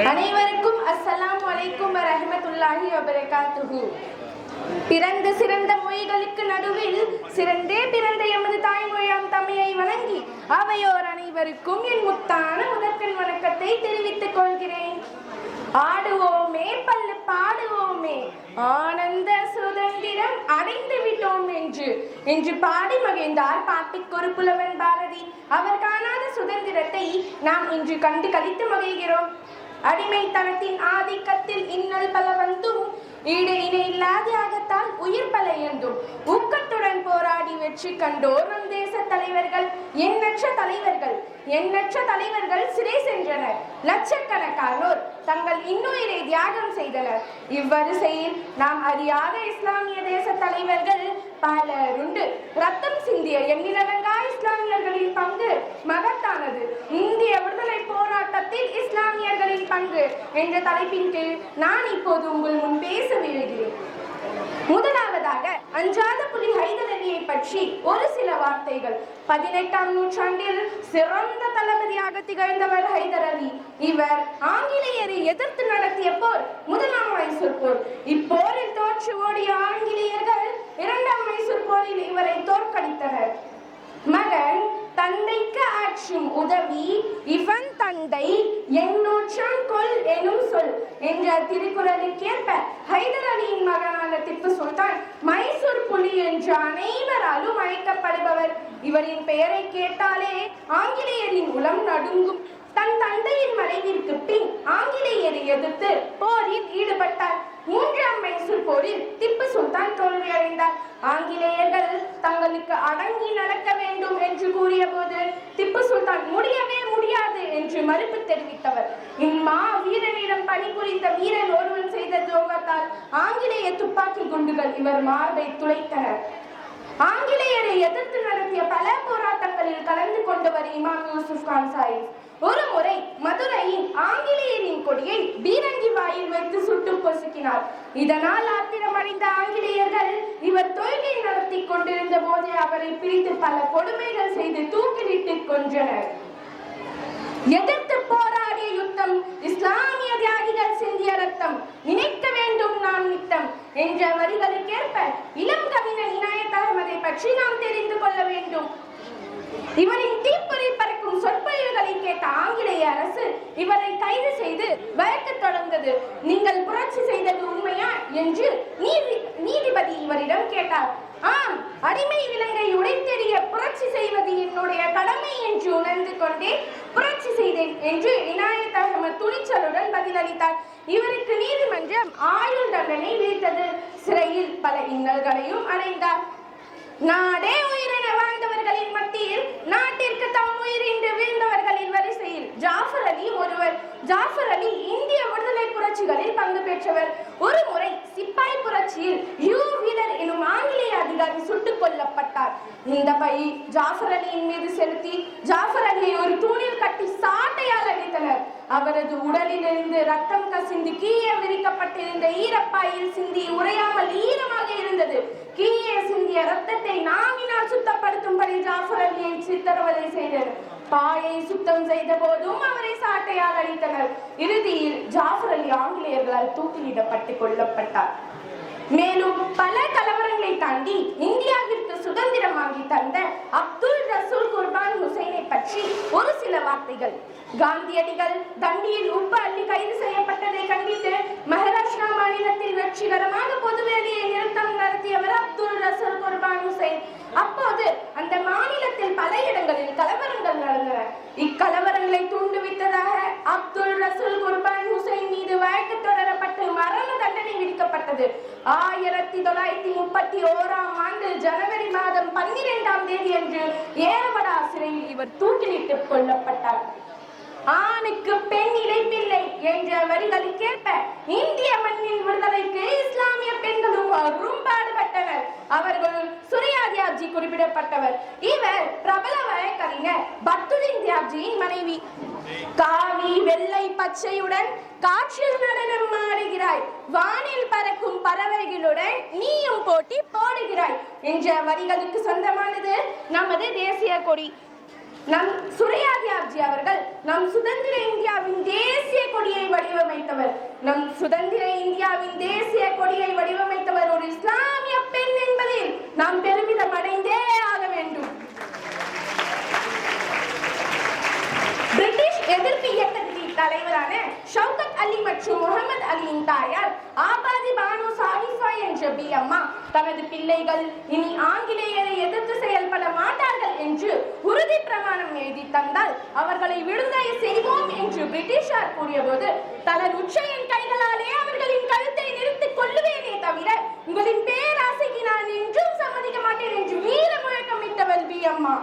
அனைவருக்கும் அஸ்ஸலாம் வலைக்கும் ரஹமத்துல்லாஹி வபரகாத்துஹு. பிறந்த சிறந்த மொழிகளுக்கு நடுவில் சிறந்தே பிறந்த எமது தாய்மொழியாம் தமிழை வணங்கி அவையோர் அனைவருக்கும் என் முத்தான முதற்கண் வணக்கத்தை தெரிவித்துக் கொள்கிறேன். ஆடுவோமே பல்லு பாடுவோமே ஆனந்த சுதந்திரம் அடைந்து விட்டோம் என்று என்று பாடி மகிழ்ந்தார் பாட்டிக்கொரு புலவன் பாரதி. அவர் காணாத சுதந்திரத்தை நாம் இன்று கண்டு கழித்து மகிழ்கிறோம். அடிமைத்தனத்தின் ஆதிக்கத்தில் இன்னல் பல வந்தும் ஈடு இணை இல்லாத தியாகத்தால் உயிர் பல என்றும் ஊக்கத்துடன் போராடி வெற்றி கண்டோர் நம் தேச தலைவர்கள் எண்ணற்ற தலைவர்கள். எண்ணற்ற தலைவர்கள் சிறை சென்றனர். லட்சக்கணக்கானோர் தங்கள் இன்னுயிரை தியாகம் செய்தனர். இவ்வரிசையில் நாம் அறியாத இஸ்லாமிய தேச தலைவர்கள் பலருண்டு. ரத்தம் சிந்திய எண்ணிலடங்கா இஸ்லாமியர்களின் பங்கு மகத்தானது. இந்திய விடுதலை போராட்டத்தில் இஸ்லாமியர்களின் பங்கு என்ற தலைப்பின் கீழ் நான் இப்போது உங்கள் முன் பேச விழுகிறேன் முதலாவதாக அஞ்சாத புலி ஹைதர் பற்றி ஒரு சில வார்த்தைகள். பதினெட்டாம் நூற்றாண்டில் சிறந்த தளபதியாக திகழ்ந்தவர் ஹைதர் அலி இவர் ஆங்கிலேயரை எதிர்த்து நடத்திய போர் முதலாம் மைசூர் போர் இப்போரில் தோற்று ஓடிய போரில் இவரை தோற்கடித்தனர். மகன் தந்தைக்கு ஆற்றும் உதவி இவன் தந்தை எண்ணூற்றான் கொல் எனும் சொல் என்ற திருக்குறளுக்கேற்ப ஹைதர் அலியின் மகனான திப்பு சுல்தான் மைசூர் புலி என்று அனைவராலும் அழைக்கப்படுபவர். இவரின் பெயரை கேட்டாலே ஆங்கிலேயரின் உளம் நடுங்கும். தன் தந்தையின் மறைவிற்கு பின் ஆங்கிலேயரை எதிர்த்து போரில் ஈடுபட்டார். மூன்றாம் மைசூர் போரில் திப்பு சுல்தான் தோல்வியடைந்தார். ஆங்கிலேயர்கள் தங்களுக்கு அடங்கி நடக்க வேண்டும் என்று கூறிய போது திப்பு சுல்தான் முடியவே முடியாது என்று மறுப்பு தெரிவித்தவர். இம்மா வீரனிடம் பணிபுரிந்த வீரன் ஒருவன் செய்த துரோகத்தால் ஆங்கிலேய துப்பாக்கி குண்டுகள் இவர் மார்பை துளைத்தனர் ஆங்கிலேயரை எதிர்த்து நடத்திய பல போராட்டங்களில் கலந்து கொண்டவர் இமாம் யூசுப் கான் சாஹிப் ஒரு முறை மதுரையின் ஆங்கிலேயரின் கொடியை வீர வைத்து சுட்டு பொசுக்கினார். இதனால் ஆத்திரமடைந்த ஆங்கிலேயர்கள் இவர் தொழிலை நடத்தி கொண்டிருந்த போதே அவரை பிரித்து பல கொடுமைகள் செய்து தூக்கிலிட்டு கொன்றனர். எதிர்த்து போராடிய யுத்தம் இஸ்லாமிய தியாகிகள் சிந்திய ரத்தம் நினைக்க வேண்டும் நாம் நித்தம் என்ற வரிகளுக்கேற்ப இளம் கவிஞர் இனாயத் அகமதை பற்றி நாம் தெரிந்து கொள்ள வேண்டும். இவரின் தீப்பொறி பறக்கும் சொற்பொழிவுகளை கேட்ட ஆங்கிலேய அரசு இவரை கைது செய்து வழக்கு தொடர்ந்தது. நீங்கள் புரட்சி செய்தது உண்மையா என்று நீதி நீதிபதி இவரிடம் கேட்டார். ஆம் அடிமை விலங்கை உடைத்தெறிய புரட்சி செய்வது என்னுடைய கடமை என்று உணர்ந்து கொண்டே புரட்சி செய்தேன் என்று இனாயத் அகமது துணிச்சலுடன் பதிலளித்தார். இவருக்கு நீதிமன்றம் ஆயுள் தண்டனை விதித்தது. சிறையில் பல இன்னல்களையும் அடைந்தார். நாடே உயிரென வாழ்ந்தவர்களின் மத்தியில் நாட்டிற்கு தம் உயிரின்றி வீழ்ந்தவர்களின் வரிசையில் ஜாஃபர் அலி ஒருவர். ஜாஃபர் அலி இந்திய விடுதலை புரட்சிகளில் பங்கு பெற்றவர். ஒரு முறை சிப்பாய் புரட்சியில் யூ வீலர் எனும் ஆங்கிலேய அதிகாரி சுட்டுக் கொல்லப்பட்டார். இந்த பை ஜாஃபர் அலியின் மீது செலுத்தி ஜாஃபர் அலியை ஒரு தூணில் கட்டி சாட்டையால் அடித்தனர். அவரது உடலிலிருந்து ரத்தம் கசிந்து கீழே விரிக்கப்பட்டிருந்த ஈரப்பாயில் சிந்தி உறையாமல் ஈரமாக இருந்தது. கீழே சிந்திய ரத்தத்தை நாவினால் சுத்தப்படுத்தும்படி ஜாஃபர் அலியை சித்தரவதை செய்தனர். பாயை சுத்தம் செய்த போதும் அவரை சாட்டையால் அடித்தனர் இறுதியில் ஜாஃபர் அலி ஆங்கிலேயர்களால் தூக்கிலிடப்பட்டு கொல்லப்பட்டார். மேலும் பல கலவரங்களை தாண்டி இந்தியாவிற்கு சுதந்திரம் வாங்கி தந்த அப்துல் ரசூல் குர்பான் ஹுசைனை பற்றி ஒரு சில வார்த்தைகள். காந்தியடிகள் தண்டியில் உப்பு அள்ளி கைது செய்யப்பட்டதை கண்டித்து மகாராஷ்டிரா மாநிலத்தில் வெற்றிகரமாக பொதுவேதியை நிறுத்தம் நடத்திய அப்துல் ரசூல் குர்பான் ஹுசைன் அப்போது அந்த மாநிலத்தில் பல இடங்களில் கலவரங்கள் நடந்தன. இக்கலவரங்களை தூண்டுவித்ததாக அப்துல் ரசூல் குர்பான் ஹுசைன் மீது வழக்கு தொடரப்பட்டு மரண தண்டனை விதிக்கப்பட்டது. ஆயிரத்தி தொள்ளாயிரத்தி முப்பத்தி ஓராம் ஆண்டு ஜனவரி மாதம் பன்னிரெண்டாம் தேதி அன்று ஏரவடா சிறையில் இவர் தூக்கிலிட்டு கொல்லப்பட்டார். ஆணுக்கு பெண் இடைப்பில்லை என்ற வரிகளுக்கேற்ப இந்திய மண்ணின் விடுதலைக்கு இஸ்லாமிய பெண்களும் அரும்பாடுபட்டனர் அவர்கள் குறிப்பிடப்பட்டவர். இவர் பிரபல வழக்கறிஞர் பத்துலின் தியாப்ஜியின் மனைவி. காவி வெள்ளை பச்சையுடன் காற்றில் நடனம் ஆடுகிறாய். வானில் பறக்கும் பறவைகளுடன் நீயும் போட்டி போடுகிறாய். என்ற வரிகளுக்கு சொந்தமானது நமது தேசிய கொடி. நம் சுரையாதி தியாப்ஜி அவர்கள் நம் சுதந்திர இந்தியாவின் தேசிய கொடியை வடிவமைத்தவர். நம் சுதந்திர இந்தியாவின் தேசிய கொடியை வடிவமைத்தவர் ஒரு இஸ்லாமிய பெண் என்பதில் நாம் பெருமிதம் அடைந்தே ஆக வேண்டும். பிரிட்டிஷ் எதிர்ப்பு இயக்கத்தின் தலைவரான ஷவுகத் அலி மற்றும் முகமது அலியின் தாயார் ஆபாதி பானு சாரிஃபா என்ற பி அம்மா தனது பிள்ளைகள் இனி ஆங்கிலேயரை எதிர்த்து செயல்பட தீர்மானம் எழுதி தந்தால் அவர்களை விடுதலை செய்வோம் என்று பிரிட்டிஷார் கூறியபோது தனது உச்சையின் கைகளாலே அவர்களின் கழுத்தை நிறுத்திக் கொள்ளுவேனே தவிர உங்களின் பேராசைக்கு நான் என்றும் சம்மதிக்க மாட்டேன் என்று வீர முழக்கமிட்டவர் பி. அம்மா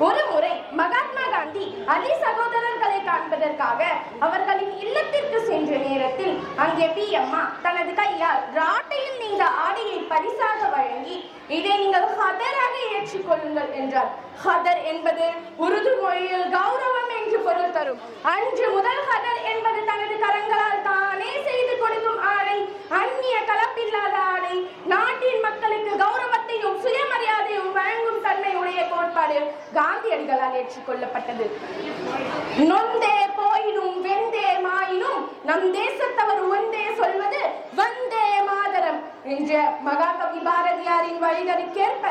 ஒரு முறை மகாத்மா காந்தி அலி சகோதரர்களை காண்பதற்காக அவர்களின் இல்லத்திற்கு சென்ற நேரத்தில் அங்கே பி. அம்மா தனது கையால் ராட்டையில் நீங்க ஆடையை பரிசாக வழங்கி இதை நீங்கள் ஏற்றுக்கொள்ளுங்கள் என்றார். ஹதர் என்பது உருது மொழியில் கௌரவம் என்று பொருள் தரும். அன்று முதல் ஹதர் என்பது தனது கரங்களால் தானே செய்து கொடுக்கும் ஆணை அந்நிய கலப்பில்லாத ஆணை நாட்டின் மக்களுக்கு கௌரவத்தையும் சுயமரியாதையும் வழங்கும் தன்மை உடைய கோட்பாடு காந்தியடிகளால் ஏற்றுக்கொள்ளப்பட்டது. நொந்தே போயினும் வெந்தே மாயினும் நம் தேசத்தவர் ஒன்றே சொல்வது வந்தே என்ற மகாகவி பாரதியாரின் வழிகளுக்கேற்ப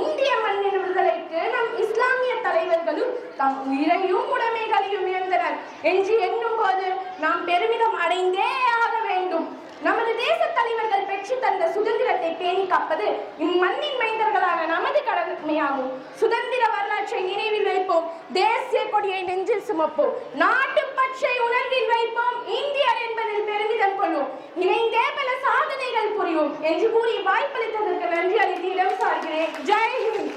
இந்திய மண்ணின் விடுதலைக்கு நம் இஸ்லாமிய தலைவர்களும் தம் உயிரையும் உடைமைகளையும் இழந்தனர் என்று எண்ணும் போது நாம் பெருமிதம் அடைந்தே ஆக வேண்டும். நமது தேச தலைவர்கள் பெற்று தந்த சுதந்திரத்தை பேணி காப்பது இம்மண்ணின் மைந்தர்களான நமது கடமையாகும். சுதந்திர வரலாற்றை நினைவில் வைப்போம். தேசிய கொடியை நெஞ்சில் சுமப்போம். நாட்டு பற்றை உணர்வில் வைப்போம். இந்தியர் என்பதில் பெருமிதம் கொள்வோம். இணைந்தே பல சாதனைகள் புரியும் என்று கூறி வாய்ப்பளித்ததற்கு நன்றி அளித்து இடம் சார்கிறேன் ஜெய் ஹிந்த்.